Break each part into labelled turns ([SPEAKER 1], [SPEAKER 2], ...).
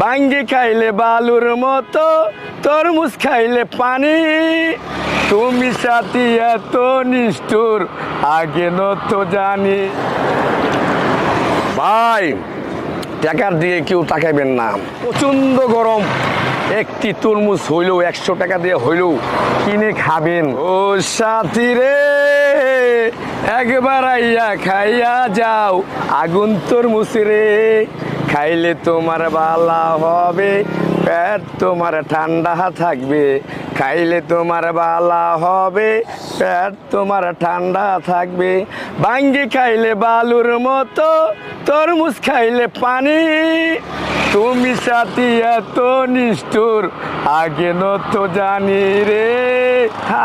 [SPEAKER 1] ভাঙ্গি খাইলে বালুর মতো তরমুজ খাইলে পানি। তুমি সাথী এত নিষ্ঠুর আগে তো জানি। ভাই টাকার দিয়ে কেউ তাকাইবেন না। প্রচণ্ড গরম। একটি তরমুজ হইলেও একশো টাকা দিয়ে হইলেও কিনে খাবেন। ও সাথী রে একবার আইয়া খাইয়া যাও আগুন তরমুজ রে। খাইলে তোমার বালা হবে, পেট তোমার ঠান্ডা থাকবে। খাইলে তোমার বালা হবে, পেট তোমার ঠান্ডা থাকবে। ভাঙ্গি খাইলে বালুর মতো, তরমুজ খাইলে পানি। তুমি সাথী এত নিষ্ঠুর, আগে ন তো জানি রে,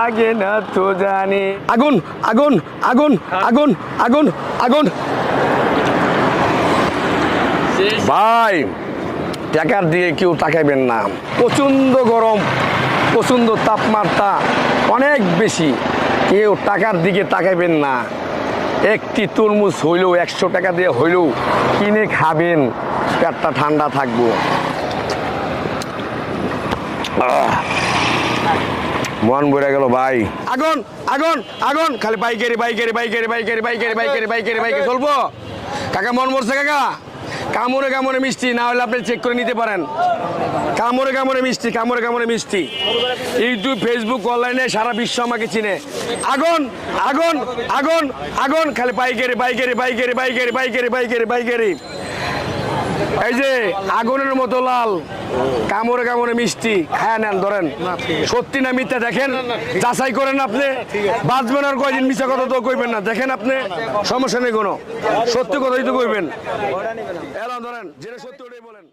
[SPEAKER 1] আগে না তো জানি। আগুন আগুন আগুন আগুন আগুন আগুন। ভাই টাকার দিয়ে কেউ তাকাইবেন না। প্রচণ্ড গরম, প্রচণ্ড তাপমাত্রা, অনেক বেশি। কেউ টাকার দিকে তাকাইবেন না। একটি তরমুজ হইলেও একশো টাকা দিয়ে হইলেও কিনে খাবেন, পেটটা ঠান্ডা থাকব। মন ভরে গেল ভাই। আগুন আগুন আগুন! খালি বাইকেরি বাইকেরি বাইকেরি বাইকেরি বাইকেরি বাইকেরি বাইকেরি বাইকে চলবো। কাকা মন মরছে, কাকা? কামড়ে কামড়ে মিষ্টি, না হলে আপনি চেক করে নিতে পারেন। কামড়ে কামড়ে মিষ্টি, কামড়ে কামড়ে মিষ্টি। ইউটিউব ফেসবুক অনলাইনে সারা বিশ্ব আমাকে চিনে। আগুন আগুন আগুন আগুন। খালি বাইকেরি বাইকেরি বাইকেরি বাইকেরি বাইকেরি বাইকেরি বাইকেরি এই যে আগুনের মতো লাল। কামড়ে কামড়ে মিষ্টি। খায় নেন, ধরেন। সত্যি না মিথ্যা, দেখেন। যাচাই করেন আপনি। বাঁচবেন আর কয়দিন মিথ্যা কথা তো কইবেন না। দেখেন আপনি, সমস্যা নেই কোনো। সত্যি কথাই তো কইবেন। এরা ধরেন, যেটা সত্যি ওটাই বলেন।